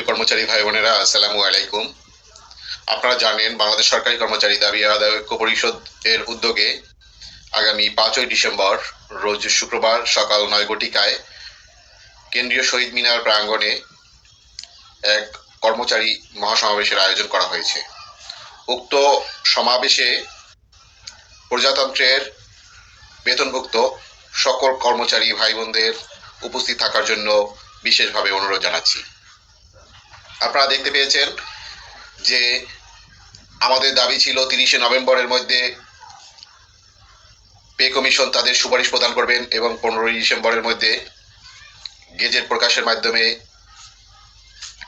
প্রিয় কর্মচারী ভাই বোনেরা, আসসালামু আলাইকুম। আপনারা জানেন, বাংলাদেশ সরকারি কর্মচারী দাবি আদায় ঐক্য পরিষদ এর উদ্যোগে আগামী পাঁচই ডিসেম্বর, রোজ শুক্রবার সকাল নয় ঘটিকায় কেন্দ্রীয় শহীদ মিনার প্রাঙ্গণে এক কর্মচারী মহাসমাবেশের আয়োজন করা হয়েছে। উক্ত সমাবেশে প্রজাতন্ত্রের বেতনভুক্ত সকল কর্মচারী ভাই বোনদের উপস্থিত থাকার জন্য বিশেষভাবে অনুরোধ জানাচ্ছি। আপনারা দেখতে পেয়েছেন যে আমাদের দাবি ছিল তিরিশে নভেম্বরের মধ্যে পে কমিশন তাদের সুপারিশ প্রদান করবেন এবং পনেরোই ডিসেম্বরের মধ্যে গেজেট প্রকাশের মাধ্যমে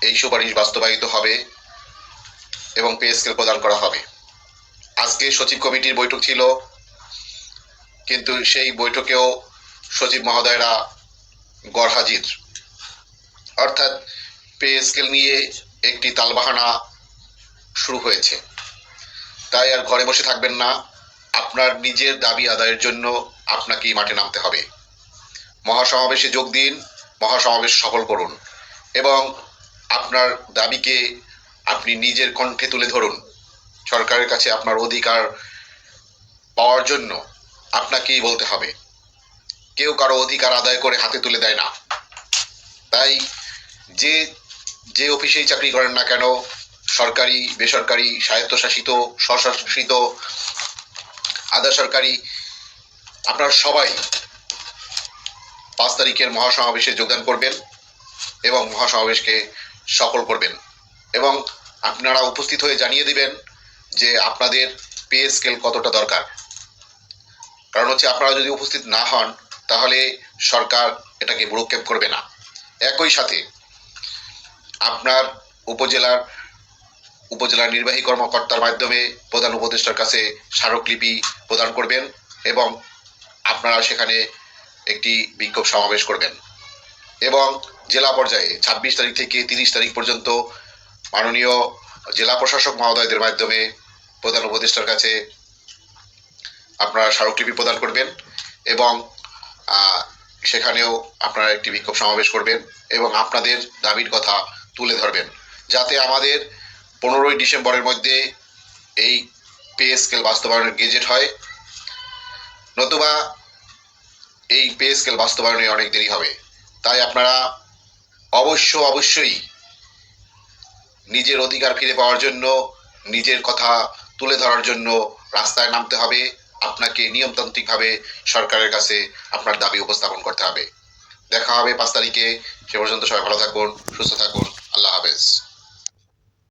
এই সুপারিশ বাস্তবায়িত হবে এবং পে স্কেল প্রদান করা হবে। আজকে সচিব কমিটির বৈঠক ছিল, কিন্তু সেই বৈঠকেও সচিব মহোদয়রা গড় হাজির। অর্থাৎ পে স্কেল নিয়ে একটি তালবাহানা শুরু হয়েছে। তাই আর ঘরে বসে থাকবেন না। আপনার নিজের দাবি আদায়ের জন্য আপনাকেই মাঠে নামতে হবে। মহাসমাবেশে যোগ দিন, মহাসমাবেশ সফল করুন এবং আপনার দাবিকে আপনি নিজের কণ্ঠে তুলে ধরুন। সরকারের কাছে আপনার অধিকার পাওয়ার জন্য আপনাকেই বলতে হবে। কেউ কারও অধিকার আদায় করে হাতে তুলে দেয় না। তাই যে যে অফিসেই চাকরি করেন না কেন, সরকারি, বেসরকারি, স্বায়ত্তশাসিত, স্বশাসিত, আধা সরকারি, আপনারা সবাই পাঁচ তারিখের মহাসমাবেশে যোগদান করবেন এবং মহাসমাবেশকে সফল করবেন। এবং আপনারা উপস্থিত হয়ে জানিয়ে দিবেন যে আপনাদের পে স্কেল কতটা দরকার। কারণ হচ্ছে আপনারা যদি উপস্থিত না হন, তাহলে সরকার এটাকে ভ্রুক্ষেপ করবে না। একই সাথে আপনার উপজেলার উপজেলার নির্বাহী কর্মকর্তার মাধ্যমে প্রধান উপদেষ্টার কাছে স্মারকলিপি প্রদান করবেন এবং আপনারা সেখানে একটি বিক্ষোভ সমাবেশ করবেন। এবং জেলা পর্যায়ে ছাব্বিশ তারিখ থেকে তিরিশ তারিখ পর্যন্ত মাননীয় জেলা প্রশাসক মহোদয়দের মাধ্যমে প্রধান উপদেষ্টার কাছে আপনারা স্মারকলিপি প্রদান করবেন এবং সেখানেও আপনারা একটি বিক্ষোভ সমাবেশ করবেন এবং আপনাদের দাবির কথা তুলে ধরবেন, যাতে আমাদের পনেরোই ডিসেম্বরের মধ্যে এই পে স্কেল বাস্তবায়নের গেজেট হয়। নতুবা এই পে স্কেল বাস্তবায়নে অনেক দেরি হবে। তাই আপনারা অবশ্য অবশ্যই নিজের অধিকার ফিরে পাওয়ার জন্য, নিজের কথা তুলে ধরার জন্য রাস্তায় নামতে হবে। আপনাকে নিয়মতান্ত্রিকভাবে সরকারের কাছে আপনার দাবি উপস্থাপন করতে হবে। দেখা হবে পাঁচ তারিখে। সে পর্যন্ত সবাই ভালো থাকুন, সুস্থ থাকুন।